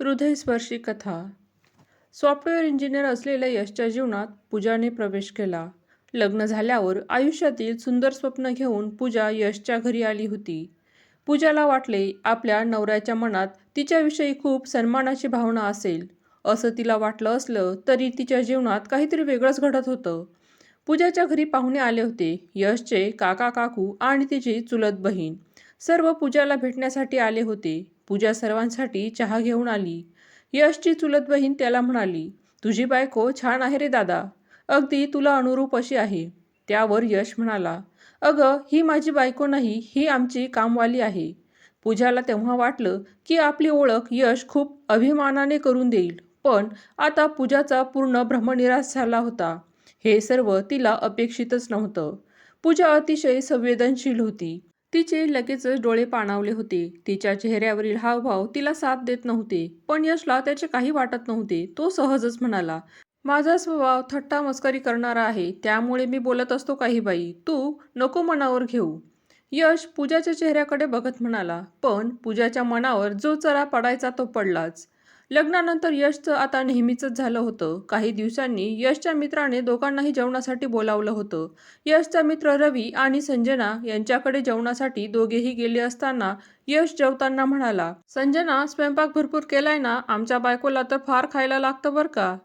हृदयस्पर्शी कथा. Software engineer असलेल्या यशच्या जीवनात पूजाने प्रवेश केला. लग्न झाल्यावर आयुष्यातील सुंदर स्वप्न घेऊन पूजा यशच्या घरी आली होती. पूजाला वाटले आपल्या नवऱ्याच्या मनात तिच्याविषयी खूप सन्मानाची भावना असेल. असं तिला वाटलं असलं तरी तिच्या जीवनात काहीतरी वेगळंच घडत होतं. पूजाच्या घरी पाहुणे आले होते. यशचे काका काकू आणि तिची चुलत बहीण. सर्व पूजाला भेटण्यासाठी आले होते. पूजा सर्वांसाठी चहा घेऊन आली. यशची चुलत बहीण त्याला म्हणाली तुझी बायको छान आहे रे दादा. अगदी तुला अनुरूप अशी आहे. त्यावर यश म्हणाला अगं ही माझी बायको नाही ही आमची कामवाली आहे. पूजाला तेव्हा वाटलं की आपली ओळख यश खूप अभिमानाने करून देईल पण आता पूजाचा पूर्ण भ्रमनिराश झाला होता. हे सर्व तिला अपेक्षितच नव्हतं. पूजा अतिशय संवेदनशील होती. तिचे लगेचच डोळे पाणावले होते. तिच्या चेहऱ्यावरील हावभाव तिला साथ देत नव्हते. पण यशला त्याचे काही वाटत नव्हते. तो सहजच म्हणाला माझा स्वभाव थट्टा मस्करी करणारा आहे. त्यामुळे मी बोलत असतो काही बाई. तू नको मनावर घेऊ. यश पूजाच्या चेहऱ्याकडे बघत म्हणाला पण पूजाच्या मनावर जो चरा पडायचा तो पडलाच. लग्नानंतर यशचं आता नेहमीचंच झालं होतं. काही दिवसांनी यशच्या मित्राने दोघांनाही जेवणासाठी बोलावलं होतं. यशचा मित्र रवी आणि संजना यांच्याकडे जेवणासाठी दोघेही गेले असताना यश जेवताना म्हणाला संजना स्वयंपाक भरपूर केलाय ना? आमच्या बायकोला तर फार खायला लागतं बरं का?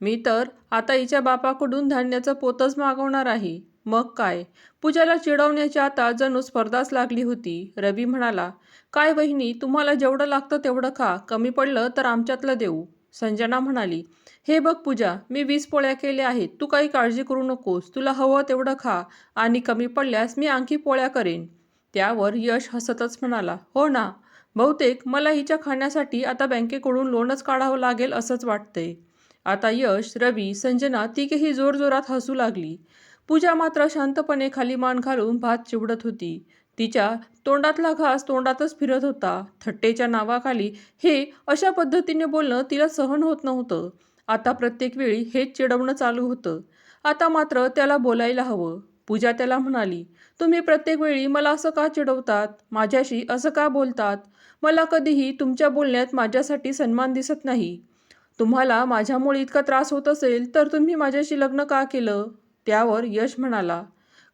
मी तर आता हिच्या बापाकडून धान्याचं पोतच मागवणार आहे. मग काय? पूजाला चिडवण्याची आता जणू स्पर्धाच लागली होती. रवी म्हणाला काय वहिनी तुम्हाला जेवढं लागतं तेवढं खा. कमी पडलं तर आमच्यातलं देऊ. संजना म्हणाली हे बघ पूजा मी वीस पोळ्या केल्या आहेत. तू काही काळजी करू नकोस. तुला हवं तेवढं खा आणि कमी पडल्यास मी आणखी पोळ्या करेन. त्यावर यश हसतच म्हणाला हो ना. बहुतेक मला हिच्या खाण्यासाठी आता बँकेकडून लोनच काढावं लागेल असंच वाटतंय. आता यश रवी संजना तिघेही जोरजोरात हसू लागली. पूजा मात्र शांतपणे खाली मान घालून भात चिवडत होती. तिच्या तोंडातला घास तोंडातच फिरत होता. थट्टेच्या नावाखाली हे अशा पद्धतीने बोलणं तिला सहन होत नव्हतं. आता प्रत्येक वेळी हेच चिडवणं चालू होतं. आता मात्र त्याला बोलायला हवं. पूजा त्याला म्हणाली तुम्ही प्रत्येक वेळी मला असं का चिडवतात? माझ्याशी असं का बोलतात? मला कधीही तुमच्या बोलण्यात माझ्यासाठी सन्मान दिसत नाही. तुम्हाला माझ्यामुळे इतका त्रास होत असेल तर तुम्ही माझ्याशी लग्न का केलं? त्यावर यश म्हणाला.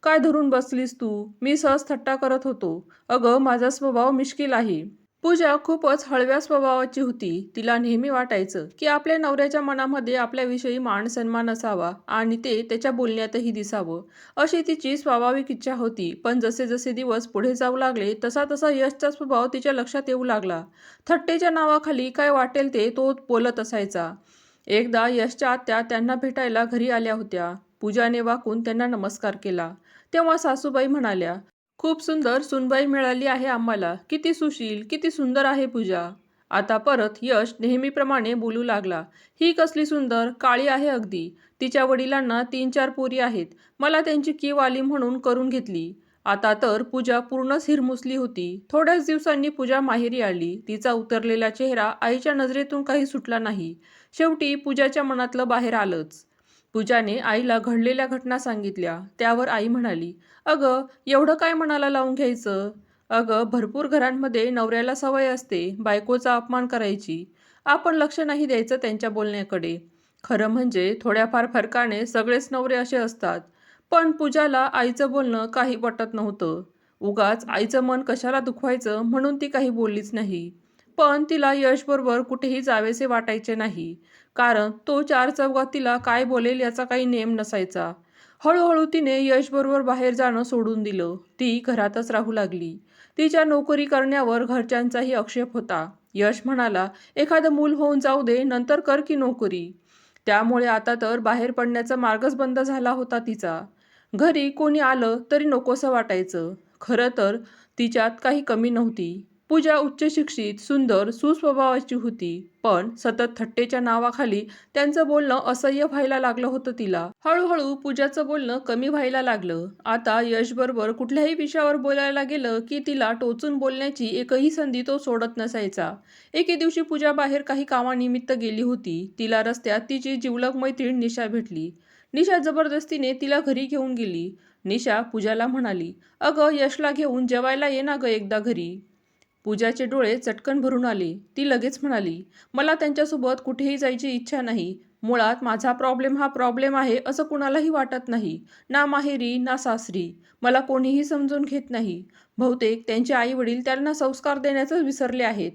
काय धरून बसलीस तू? मी सहज थट्टा करत होतो. अगं माझा स्वभाव मिश्किल आहे. पूजा खूपच हळव्या स्वभावाची होती. तिला नेहमी वाटायचं की आपल्या नवऱ्याच्या मनामध्ये आपल्याविषयी मान सन्मान असावा आणि ते त्याच्या बोलण्यातही दिसावं. अशी तिची स्वाभाविक इच्छा होती. पण जसे जसे दिवस पुढे जाऊ लागले तसा तसा यशचा स्वभाव तिच्या लक्षात येऊ लागला. थट्टेच्या नावाखाली काय वाटेल ते तो बोलत असायचा. एकदा यशच्या आत्या त्यांना भेटायला घरी आल्या होत्या. पूजाने वाकून त्यांना नमस्कार केला. तेव्हा सासूबाई म्हणाल्या खूप सुंदर सुनबाई मिळाली आहे आम्हाला. किती सुशील किती सुंदर आहे पूजा. आता परत यश नेहमीप्रमाणे बोलू लागला. ही कसली सुंदर काळी आहे अगदी. तिच्या वडिलांना तीन चार पोरी आहेत. मला त्यांची कीव आली म्हणून करून घेतली. आता तर पूजा पूर्णच हिरमुसली होती. थोड्याच दिवसांनी पूजा माहेरी आली. तिचा उतरलेला चेहरा आईच्या नजरेतून काही सुटला नाही. शेवटी पूजाच्या मनातलं बाहेर आलंच. पूजाने आईला घडलेल्या घटना सांगितल्या. त्यावर आई म्हणाली अगं एवढं काय मनाला लावून घ्यायचं? अगं भरपूर घरांमध्ये नवऱ्याला सवय असते बायकोचा अपमान करायची. आपण लक्ष नाही द्यायचं त्यांच्या बोलण्याकडे. खरं म्हणजे थोड्याफार फरकाने सगळेच नवरे असे असतात. पण पूजाला आईचं बोलणं काही पटत नव्हतं. उगाच आईचं मन कशाला दुखवायचं म्हणून ती काही बोललीच नाही. पण तिला यशबरोबर कुठेही जावेसे वाटायचे नाही. कारण तो चार चौघात तिला काय बोलेल याचा काही नेम नसायचा. हळूहळू तिने यशबरोबर बाहेर जाणं सोडून दिलं. ती घरातच राहू लागली. तिच्या नोकरी करण्यावर घरच्यांचाही आक्षेप होता. यश म्हणाला एखादं मूल होऊन जाऊ दे नंतर कर की नोकरी. त्यामुळे आता तर बाहेर पडण्याचा मार्गच बंद झाला होता तिचा. घरी कोणी आलं तरी नकोसं वाटायचं. खरं तर तिच्यात काही कमी नव्हती. पूजा उच्च शिक्षित सुंदर सुस्वभावाची होती. पण सतत थट्टेच्या नावाखाली त्यांचं बोलणं असह्य व्हायला लागलं होतं तिला. हळूहळू पूजाचं बोलणं कमी व्हायला लागलं. आता यशबरोबर कुठल्याही विषयावर बोलायला गेलं की तिला टोचून बोलण्याची एकही संधी तो सोडत नसायचा. एके दिवशी पूजा बाहेर काही कामानिमित्त गेली होती. तिला रस्त्यात तिची जिवलग मैत्रीण निशा भेटली. निशा जबरदस्तीने तिला घरी घेऊन गेली. निशा पूजाला म्हणाली अगं यशला घेऊन जेवायला ये ना ग एकदा घरी. पूजाचे डोळे चटकन भरून आले. ती लगेच म्हणाली मला त्यांच्यासोबत कुठेही जायची इच्छा नाही. मुळात माझा प्रॉब्लेम हा प्रॉब्लेम आहे असं कुणालाही वाटत नाही. ना माहेरी ना सासरी. मला कोणीही समजून घेत नाही. बहुतेक त्यांचे आई वडील त्यांना संस्कार देण्याचं विसरले आहेत.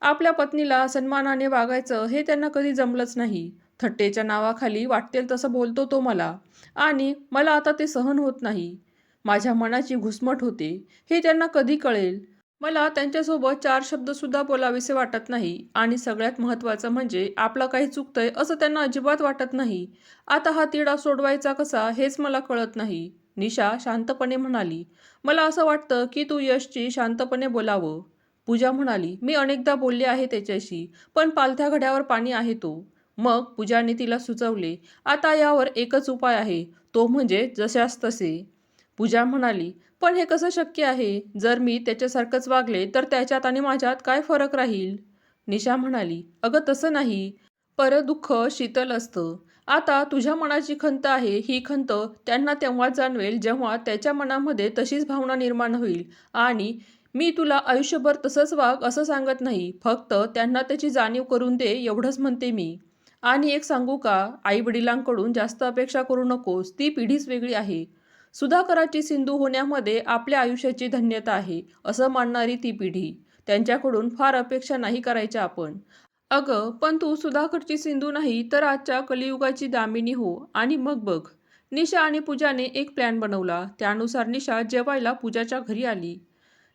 आपल्या पत्नीला सन्मानाने वागायचं हे त्यांना कधी जमलंच नाही. थट्टेच्या नावाखाली वाटतेल तसं बोलतो तो मला. आणि मला आता ते सहन होत नाही. माझ्या मनाची घुसमट होते. हे त्यांना कधी कळेल? मला त्यांच्यासोबत चार शब्दसुद्धा बोलावेसे वाटत नाही आणि सगळ्यात महत्त्वाचं म्हणजे आपलं काही चुकतंय असं त्यांना अजिबात वाटत नाही. आता हा तिढा सोडवायचा कसा हेच मला कळत नाही. निशा शांतपणे म्हणाली मला असं वाटतं की तू यशची शांतपणे बोलावं. पूजा म्हणाली मी अनेकदा बोलले आहे त्याच्याशी पण पालथ्या घड्यावर पाणी आहे तो. मग पूजाने तिला सुचवले आता यावर एकच उपाय आहे तो म्हणजे जशास तसे. पूजा म्हणाली पण हे कसं शक्य आहे? जर मी त्याच्यासारखंच वागले तर त्याच्यात आणि माझ्यात काय फरक राहील? निशा म्हणाली अगं तसं नाही. परदुःख शीतल असतं. आता तुझ्या मनाची खंत आहे. ही खंत त्यांना तेव्हाच जाणवेल जेव्हा त्याच्या मनामध्ये तशीच भावना निर्माण होईल. आणि मी तुला आयुष्यभर तसंच वाग असं सांगत नाही. फक्त त्यांना त्याची जाणीव करून दे एवढंच म्हणते मी. आणि एक सांगू का? आई वडिलांकडून जास्त अपेक्षा करू नकोस. ती पिढीच वेगळी आहे. सुधाकराची सिंधू होण्यामध्ये आपल्या आयुष्याची धन्यता आहे असं मानणारी ती पिढी. त्यांच्याकडून फार अपेक्षा नाही करायच्या आपण. अगं पण तू सुधाकरची सिंधू नाही तर आजच्या कलियुगाची दामिनी हो. आणि मग बघ. निशा आणि पूजाने एक प्लॅन बनवला. त्यानुसार निशा जेवायला पूजाच्या घरी आली.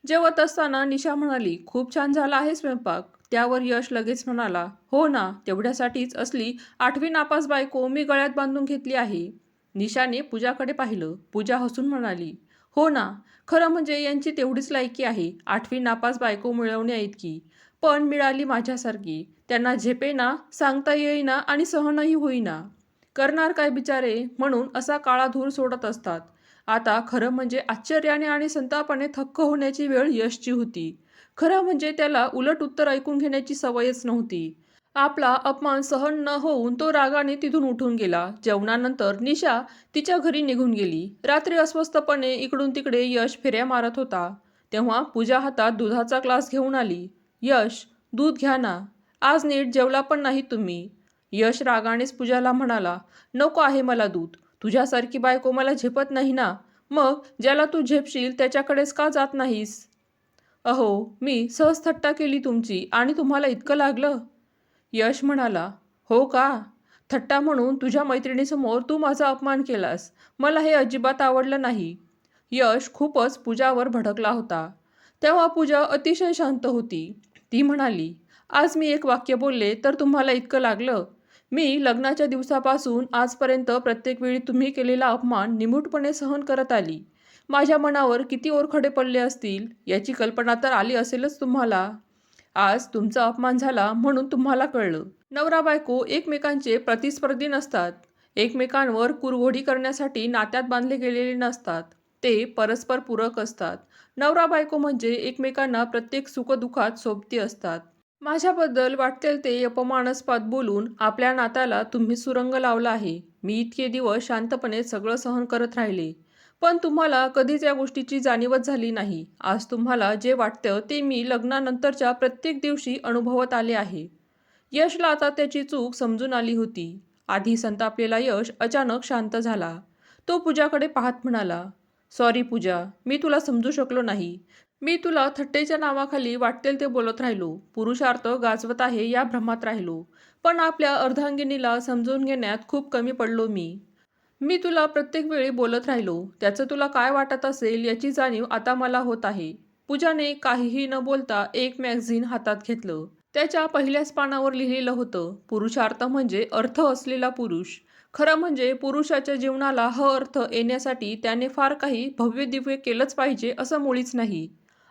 जेवत असताना निशा म्हणाली खूप छान झाला आहे स्वयंपाक. त्यावर यश लगेच म्हणाला हो ना तेवढ्यासाठीच असली आठवी नापास बायको मी गळ्यात बांधून घेतली आहे. निशाने पूजाकडे पाहिलं. पूजा हसून म्हणाली हो ना खरं म्हणजे यांची तेवढीच लायकी आहे. आठवी नापास बायको मिळवण्या इतकी. पण मिळाली माझ्यासारखी. त्यांना झेपेना सांगता येईना आणि सहनही होईना. करणार काय बिचारे? म्हणून असा काळा धूर सोडत असतात. आता खरं म्हणजे आश्चर्याने आणि संतापाने थक्क होण्याची वेळ यशची होती. खरं म्हणजे त्याला उलट उत्तर ऐकून घेण्याची सवयच नव्हती. आपला अपमान सहन न होऊन तो रागाने तिथून उठून गेला. जेवणानंतर निशा तिच्या घरी निघून गेली. रात्री अस्वस्थपणे इकडून तिकडे यश फेऱ्या मारत होता. तेव्हा पूजा हातात दुधाचा ग्लास घेऊन आली. यश दूध घ्या ना. आज नीट जेवला पण नाही तुम्ही. यश रागानेच पूजाला म्हणाला नको आहे मला दूध. तुझ्यासारखी बायको मला झेपत नाही ना. मग ज्याला तू झेपशील त्याच्याकडेच का जात नाहीस? अहो मी सहज थट्टा केली तुमची. आणि तुम्हाला इतकं लागलं? यश म्हणाला हो का? थट्टा म्हणून तुझ्या मैत्रिणीसमोर तू माझा अपमान केलास. मला हे अजिबात आवडलं नाही. यश खूपच पूजावर भडकला होता. तेव्हा पूजा अतिशय शांत होती. ती म्हणाली आज मी एक वाक्य बोलले तर तुम्हाला इतकं लागलं? मी लग्नाच्या दिवसापासून आजपर्यंत प्रत्येक वेळी तुम्ही केलेला अपमान निमूटपणे सहन करत आली. माझ्या मनावर किती ओरखडे पडले असतील याची कल्पना तर आली असेलच तुम्हाला. आज तुमचा अपमान झाला म्हणून तुम्हाला कळलं. नवरा बायको एकमेकांचे प्रतिस्पर्धी नसतात. एकमेकांवर कुरघोडी करण्यासाठी नात्यात बांधले गेलेले नसतात. ते परस्पर पूरक असतात. नवरा बायको म्हणजे एकमेकांना प्रत्येक सुखदुःखात सोबती असतात. माझ्याबद्दल वाटतेल ते अपमानास्पद बोलून आपल्या नात्याला तुम्ही सुरंग लावला आहे. मी इतके दिवस शांतपणे सगळं सहन करत राहिले. पण तुम्हाला कधीच या गोष्टीची जाणीवच झाली नाही. आज तुम्हाला जे वाटतं ते मी लग्नानंतरच्या प्रत्येक दिवशी अनुभवत आले आहे. यशला आता त्याची चूक समजून आली होती. आधी संतापलेला यश अचानक शांत झाला. तो पूजाकडे पाहत म्हणाला सॉरी पूजा मी तुला समजू शकलो नाही. मी तुला थट्टेच्या नावाखाली वाटतेल ते बोलत राहिलो. पुरुषार्थ गाजवत आहे या भ्रमात राहिलो. पण आपल्या अर्धांगिनीला समजून घेण्यात खूप कमी पडलो मी. मी तुला प्रत्येक वेळी बोलत राहिलो त्याचं तुला काय वाटत असेल याची जाणीव आता मला होत आहे. पूजाने काहीही न बोलता एक मॅगझिन हातात घेतलं. त्याच्या पहिल्याच पानावर लिहिलेलं होतं पुरुषार्थ म्हणजे अर्थ असलेला पुरुष. खरं म्हणजे पुरुषाच्या जीवनाला ह अर्थ येण्यासाठी त्याने फार काही भव्य दिव्य केलंच पाहिजे असं मुळीच नाही.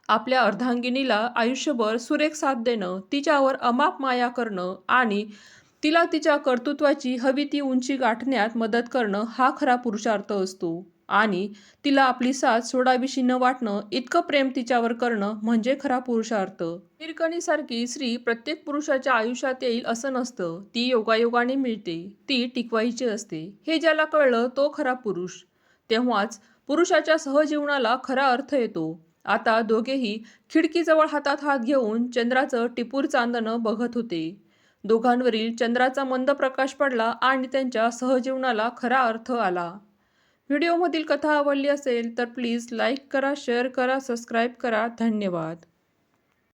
आपल्या अर्धांगिनीला आयुष्यभर सुरेख साथ देणं तिच्यावर अमाप माया करणं आणि तिला तिच्या कर्तृत्वाची हवी ती उंची गाठण्यात मदत करणं हा खरा पुरुषार्थ असतो. आणि तिला आपली साथ सोडाविषयी न वाटणं इतकं प्रेम तिच्यावर करणं म्हणजे खरा पुरुषार्थ. हिरकणीसारखी स्त्री प्रत्येक पुरुषाच्या आयुष्यात येईल असं नसतं. ती योगायोगाने मिळते. ती टिकवायची असते. हे ज्याला कळलं तो खरा पुरुष. तेव्हाच पुरुषाच्या सहजीवनाला खरा अर्थ येतो. आता दोघेही खिडकीजवळ हातात हात घेऊन चंद्राचं टिपूर चांदणं बघत होते. दोघांवरील चंद्राचा मंद प्रकाश पडला आणि त्यांच्या सहजीवनाला खरा अर्थ आला. व्हिडिओमधील कथा आवडली असेल तर प्लीज लाईक करा शेअर करा सबस्क्राईब करा. धन्यवाद.